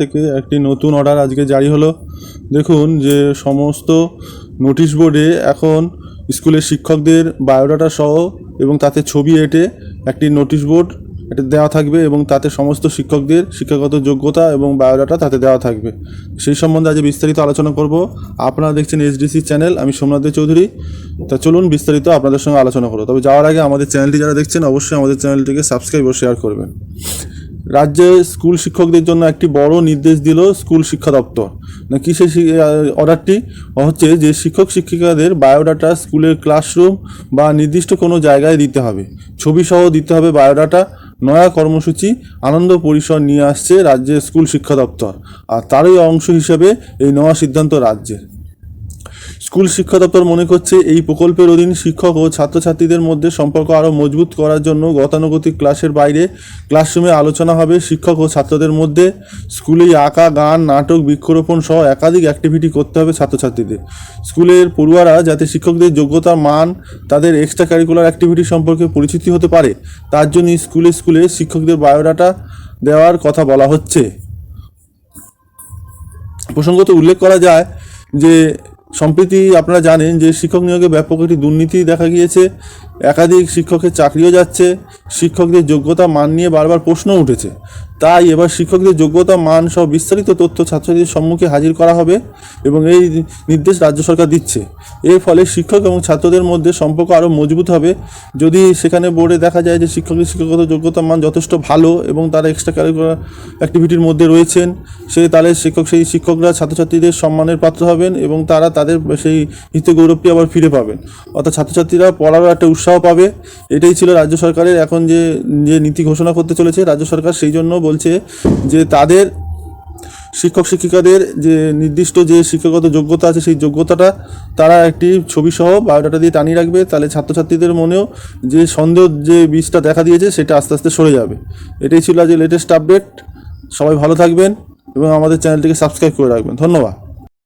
থেকে একটি নতুন অর্ডার আজকে জারি হলো। দেখুন যে সমস্ত নোটিশ বোর্ডে এখন স্কুলের শিক্ষকদের বায়োডাটা সহ এবং তাতে ছবি এঁটে একটি নোটিশ বোর্ড এটা দেওয়া থাকবে এবং তাতে সমস্ত শিক্ষকদের শিক্ষাগত যোগ্যতা এবং বায়োডাটা তাতে দেওয়া থাকবে। সেই সম্বন্ধে আজ বিস্তারিত আলোচনা করব। আপনারা দেখছেন এসডিসি চ্যানেল আমি সোমনাথ চৌধুরী। তা চলুন বিস্তারিত আপনাদের সঙ্গে আলোচনা করো তবে যাওয়ার আগে আমাদের চ্যানেলটি যারা দেখছেন, অবশ্যই আমাদের চ্যানেলটিকে সাবস্ক্রাইব ও শেয়ার করবেন। রাজ্যে স্কুল শিক্ষকদের জন্য একটি বড় নির্দেশ দিল স্কুল শিক্ষা দপ্তর। না কি সেই অর্ডারটি? হচ্ছে যে শিক্ষক, শিক্ষিকাদের বায়োডাটা স্কুলের ক্লাসরুম বা নির্দিষ্ট কোনো জায়গায় দিতে হবে। ছবি সহ দিতে হবে বায়োডাটা। নয়া কর্মসূচি, আনন্দ পরিসর নিয়ে আসছে রাজ্যের স্কুল শিক্ষা দপ্তর। আর তারই অংশ হিসেবে এই নয়া সিদ্ধান্ত রাজ্যের। স্কুল শিক্ষা দপ্তর মনে করছে এই প্রকল্পের অধীন শিক্ষক ও ছাত্রছাত্রীদের মধ্যে সম্পর্ক আরও মজবুত করার জন্য গতানুগতিক ক্লাসের বাইরে ক্লাসরুমে আলোচনা হবে। শিক্ষক ও ছাত্রদের মধ্যে স্কুলেই আঁকা, গান, নাটক, বৃক্ষরোপণ সহ একাধিক অ্যাক্টিভিটি করতে হবে ছাত্রছাত্রীদের। স্কুলের পড়ুয়ারা যাতে শিক্ষকদের যোগ্যতা, মান, তাদের এক্সট্রা কারিকুলার অ্যাক্টিভিটি সম্পর্কে পরিচিতি হতে পারে, তার জন্য স্কুলে স্কুলে শিক্ষকদের বায়োডাটা দেওয়ার কথা বলা হচ্ছে। প্রসঙ্গত উল্লেখ করা যায় যে সম্প্রতি আপনারা জানেন যে শিক্ষক নিয়োগে ব্যাপক একটি দুর্নীতি দেখা গিয়েছে। একাধিক শিক্ষকের চাকরিও যাচ্ছে, শিক্ষকদের যোগ্যতা মান নিয়ে বারবার প্রশ্ন উঠেছে। তাই এবার শিক্ষকদের যোগ্যতা মান সহ বিস্তারিত তথ্য ছাত্রছাত্রীদের সম্মুখে হাজির করা হবে এবং এই নির্দেশ রাজ্য সরকার দিচ্ছে। এর ফলে শিক্ষক এবং ছাত্রদের মধ্যে সম্পর্ক আরও মজবুত হবে। যদি সেখানে বোর্ডে দেখা যায় যে শিক্ষকের শিক্ষাগত যোগ্যতা মান যথেষ্ট ভালো এবং তারা এক্সট্রা কারিকুলার অ্যাক্টিভিটির মধ্যে রয়েছেন, সে তাহলে শিক্ষক, সেই শিক্ষকরা ছাত্রছাত্রীদের সম্মানের পাত্র হবেন এবং তারা তাদের সেই হিত গৌরবটি আবার ফিরে পাবেন। অর্থাৎ ছাত্রছাত্রীরা পড়ারও একটা উৎসাহ পাবে। এটাই ছিল রাজ্য সরকারের এখন যে যে নীতি ঘোষণা করতে চলেছে, রাজ্য সরকার সেই জন্য বলছে যে তাদের শিক্ষক শিক্ষিকাদের যে নির্দিষ্ট যে শিক্ষাগত যোগ্যতা আছে, সেই যোগ্যতাটা তারা একটি ছবি সহ বায়োডাটা দিয়ে টানিয়ে রাখবে। তাহলে ছাত্রছাত্রীদের মনেও যে সন্দেহ যে বীজটা দেখা দিয়েছে, সেটা আস্তে আস্তে সরে যাবে। এটাই ছিল আজ লেটেস্ট আপডেট সবাই ভালো থাকবেন এবং আমাদের চ্যানেলটিকে সাবস্ক্রাইব করে রাখবেন। ধন্যবাদ।